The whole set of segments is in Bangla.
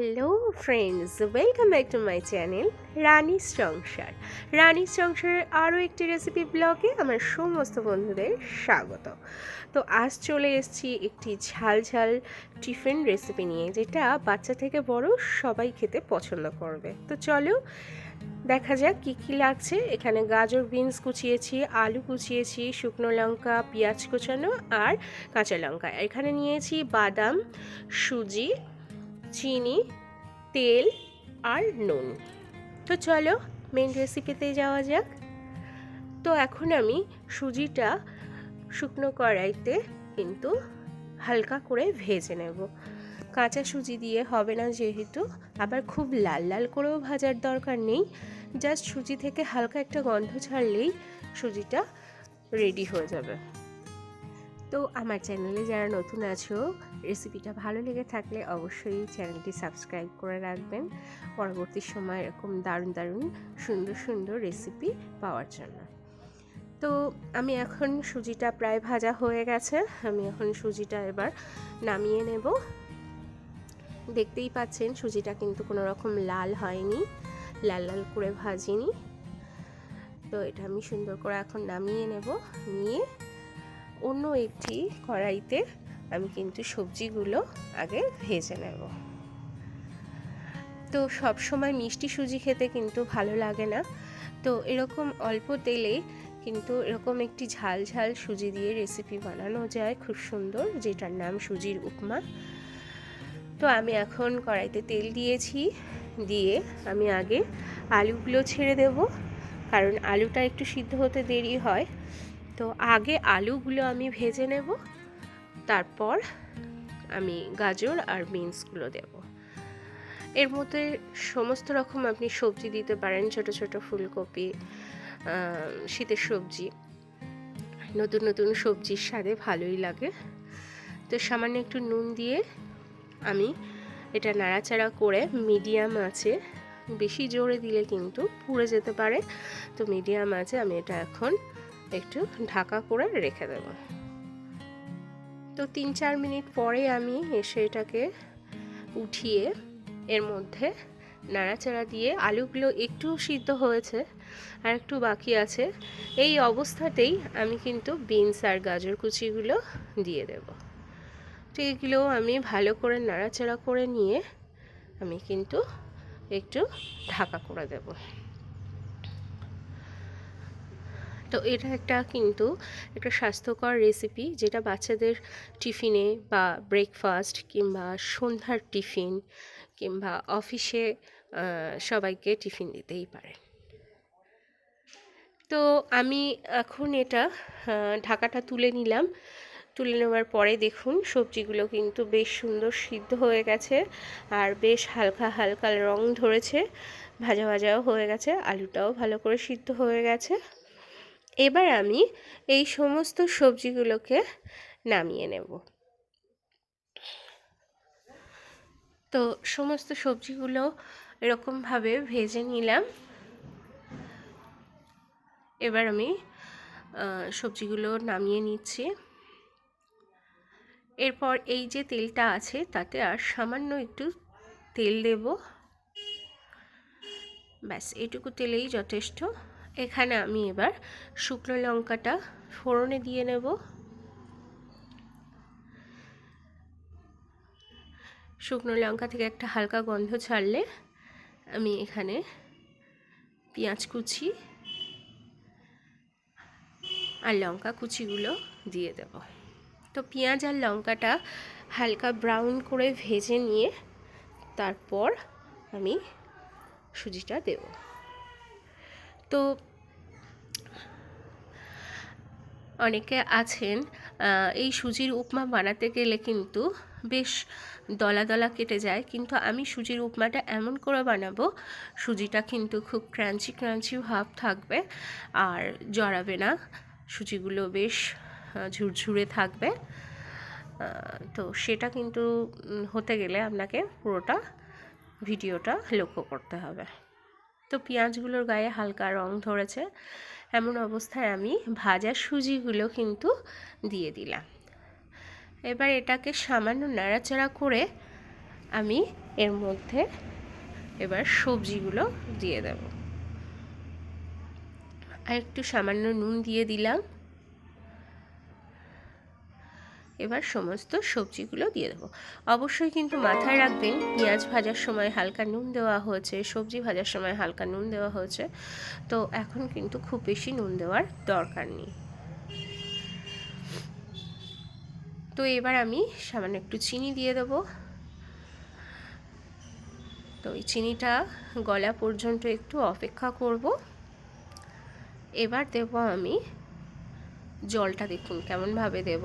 Hello friends welcome back to my channel রানীর সংসার রানীর সংসারের আরও একটি রেসিপি ব্লগে আমার সমস্ত বন্ধুদের স্বাগত। তো আজ চলে এসেছি একটি ঝাল ঝাল টিফিন রেসিপি নিয়ে, যেটা বাচ্চা থেকে বড় সবাই খেতে পছন্দ করবে। তো চলো, দেখা যাক কী কী লাগছে। এখানে গাজর, বিনস কুচিয়েছি, আলু কুচিয়েছি, শুকনো লঙ্কা, পেঁয়াজ কুচানো আর কাঁচা লঙ্কা। এখানে নিয়েছি বাদাম, সুজি চিনি, তেল আর নুন। তো চলো মেন রেসিপিতে যাওয়া যাক। তো এখন আমি সুজিটা শুকনো কড়াইতে কিন্তু হালকা করে ভেজে নেব। কাঁচা সুজি দিয়ে হবে না যেহেতু, আবার খুব লাল লাল করেও ভাজার দরকার নেই। জাস্ট সুজি থেকে হালকা একটা গন্ধ ছাড়লেই সুজিটা রেডি হয়ে যাবে। তো আমার চ্যানেলে যারা নতুন আছো রেসিপিটা ভালো লেগে থাকলে অবশ্যই চ্যানেলটি সাবস্ক্রাইব করে রাখবেন। পরবর্তী সময় এরকম দারুণ দারুণ, সুন্দর সুন্দর রেসিপি পাওয়ার জন্য। তো আমি এখন সুজিটা প্রায় ভাজা হয়ে গেছে। আমি এখন সুজিটা এবার নামিয়ে নেব। দেখতেই পাচ্ছেন সুজিটা কিন্তু কোনো রকম লাল হয়নি, লাল লাল করে ভাজিনি। তো এটা আমি সুন্দর করে এখন নামিয়ে নেব, নিয়ে অন্য একটি কড়াইতে আমি কিন্তু সবজিগুলো আগে ভেজে নেব। তো সব সময় মিষ্টি সুজি খেতে কিন্তু ভালো লাগে না। তো এরকম অল্প তেলে কিন্তু এরকম একটি ঝাল ঝাল সুজি দিয়ে রেসিপি বানানো যায় খুব সুন্দর, যেটার নাম সুজির উপমা। তো আমি এখন কড়াইতে তেল দিয়েছি, দিয়ে আমি আগে আলুগুলো ছেড়ে দেব। কারণ আলুটা একটু সিদ্ধ হতে দেরি হয়। তো আগে আলুগুলো আমি ভেজে নেব, তারপর আমি গাজর আর বিনসগুলো দেব। এর মধ্যে সমস্ত রকম আপনি সবজি দিতে পারেন, ছোট ছোট ফুলকপি শীতের সবজি, নতুন নতুন সবজির স্বাদে ভালোই লাগে। তো সামান্য একটু নুন দিয়ে আমি এটা নাড়াচাড়া করে মিডিয়াম আছে বেশি জোরে দিলে কিন্তু পুড়ে যেতে পারে। তো মিডিয়াম আছে আমি এটা এখন একটু ঢাকা করে রেখে দেব। তো তিন চার মিনিট পরে আমি এসে এটাকে উঠিয়ে এর মধ্যে নাড়াচাড়া দিয়ে আলুগুলো একটু সিদ্ধ হয়েছে আর একটু বাকি আছে, এই অবস্থাতেই আমি কিন্তু বিনস আর গাজর কুচিগুলো দিয়ে দেব। তো এগুলো আমি ভালো করে নাড়াচাড়া করে নিয়ে আমি কিন্তু একটু ঢাকা করে দেব। তো এটা একটা কিন্তু একটা স্বাস্থ্যকর রেসিপি যেটা বাচ্চাদের টিফিনে বা ব্রেকফাস্ট কিংবা সন্ধ্যার টিফিন কিংবা অফিসে সবাইকে টিফিন দিতেই পারে। তো আমি এখন এটা ঢাকাটা তুলে নিলাম। তুলে নেওয়ার পরে দেখুন সবজিগুলো কিন্তু বেশ সুন্দর সিদ্ধ হয়ে গেছে আর বেশ হালকা হালকা রং ধরেছে। ভাজা ভাজাও হয়ে গেছে, আলুটাও ভালো করে সিদ্ধ হয়ে গেছে। এবার আমি এই সমস্ত সবজিগুলোকে নামিয়ে নেব। তো সমস্ত সবজিগুলো এরকমভাবে ভেজে নিলাম। এবার আমি সবজিগুলো নামিয়ে নিচ্ছি। এরপর এই যে তেলটা আছে তাতে আর সামান্য একটু তেল দেব। ব্যাস, এটুকু তেলেই যথেষ্ট। এখানে আমি এবার শুকনো লঙ্কাটা ফোড়নে দিয়ে নেব। শুকনো লঙ্কা থেকে একটা হালকা গন্ধ ছাড়লে আমি এখানে পেঁয়াজ কুচি আর লঙ্কা কুচিগুলো দিয়ে দেব। তো পেঁয়াজ আর লঙ্কাটা হালকা ব্রাউন করে ভেজে নিয়ে তারপর আমি সুজিটা দেব। তো অনেকে আছেন এই সুজির উপমা বানাতে গেলে কিন্তু বেশ দলা দলা কেটে যায়। কিন্তু আমি সুজির উপমাটা এমন করে বানাবো, সুজিটা কিন্তু খুব ক্রাঞ্চি ক্রাঞ্চি ভাব থাকবে আর জড়াবে না। সুজিগুলো বেশ ঝুরঝুরে থাকবে। তো সেটা কিন্তু হতে গেলে আপনাকে পুরোটা ভিডিওটা লক্ষ্য করতে হবে। তো পেঁয়াজগুলোর গায়ে হালকা রং ধরেছে। এমন অবস্থায় আমি ভাজা সুজিগুলো কিন্তু দিয়ে দিলাম। এবার এটাকে সামান্য নাড়াচাড়া করে আমি এর মধ্যে এবার সবজিগুলো দিয়ে দেব। আর একটু সামান্য নুন দিয়ে দিলাম। এবার সমস্ত সবজিগুলো দিয়ে দেবো। অবশ্যই কিন্তু মাথায় রাখবেন, পেঁয়াজ ভাজার সময় হালকা নুন দেওয়া হয়েছে, সবজি ভাজার সময় হালকা নুন দেওয়া হয়েছে। তো এখন কিন্তু খুব বেশি নুন দেওয়ার দরকার নেই। তো এবার আমি সামান্য একটু চিনি দিয়ে দেবো। তো এই চিনিটা গলা পর্যন্ত একটু অপেক্ষা করব। এবার দেব আমি জলটা দেখুন কেমনভাবে দেব।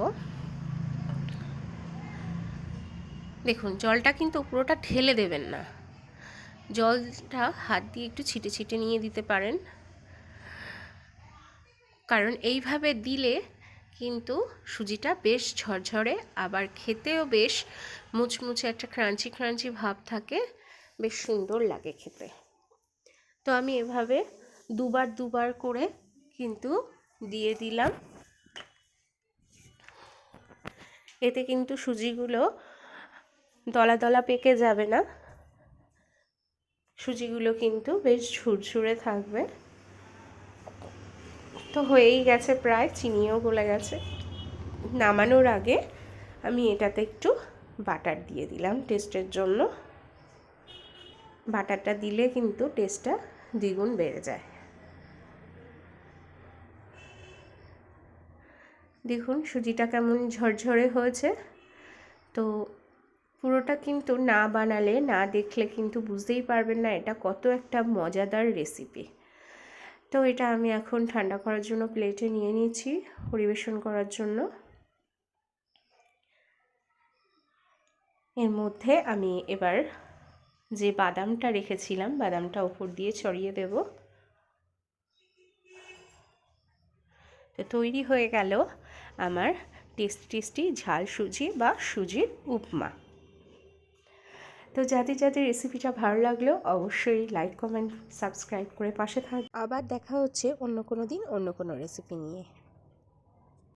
দেখুন, জলটা কিন্তু পুরোটা ঢেলে দেবেন না। জলটা হাত দিয়ে একটু ছিটে ছিটে নিয়ে দিতে পারেন। কারণ এইভাবে দিলে কিন্তু সুজিটা বেশ ঝরঝরে, আবার খেতেও বেশ মুচমুচে একটা ক্রাঞ্চি ক্রাঞ্চি ভাব থাকে। বেশ সুন্দর লাগে খেতে। তো আমি এভাবে দুবার দুবার করে কিন্তু দিয়ে দিলাম। এতে কিন্তু সুজিগুলো দলা দলা পেকে যাবে না। সুজিগুলো কিন্তু বেশ ঝুরঝুরে থাকবে। তো হয়েই গেছে প্রায়, চিনিও গলে গেছে। নামানোর আগে আমি এটাতে একটু বাটার দিয়ে দিলাম টেস্টের জন্য। বাটারটা দিলে কিন্তু টেস্টটা দ্বিগুণ বেড়ে যায়। দেখুন সুজিটা কেমন ঝরঝরে হয়েছে। তো পুরোটা কিন্তু না বানালে, না দেখলে কিন্তু বুঝতেই পারবেন না, এটা কত একটা মজাদার রেসিপি তো এটা আমি এখন ঠান্ডা করার জন্য প্লেটে নিয়ে নিয়েছি, পরিবেশন করার জন্য। এর মধ্যে আমি এবার যে বাদামটা রেখেছিলাম, বাদামটা উপর দিয়ে ছড়িয়ে দেব। তো তৈরি হয়ে গেল আমার টেস্টি টেস্টি ঝাল সুজি বা সুজির উপমা। তো যাতে যাতে রেসিপিটা ভালো লাগল, অবশ্যই লাইক কমেন্ট সাবস্ক্রাইব করে পাশে থাক। আবার দেখা হচ্ছে অন্য কোনো দিন অন্য কোনো রেসিপি নিয়ে।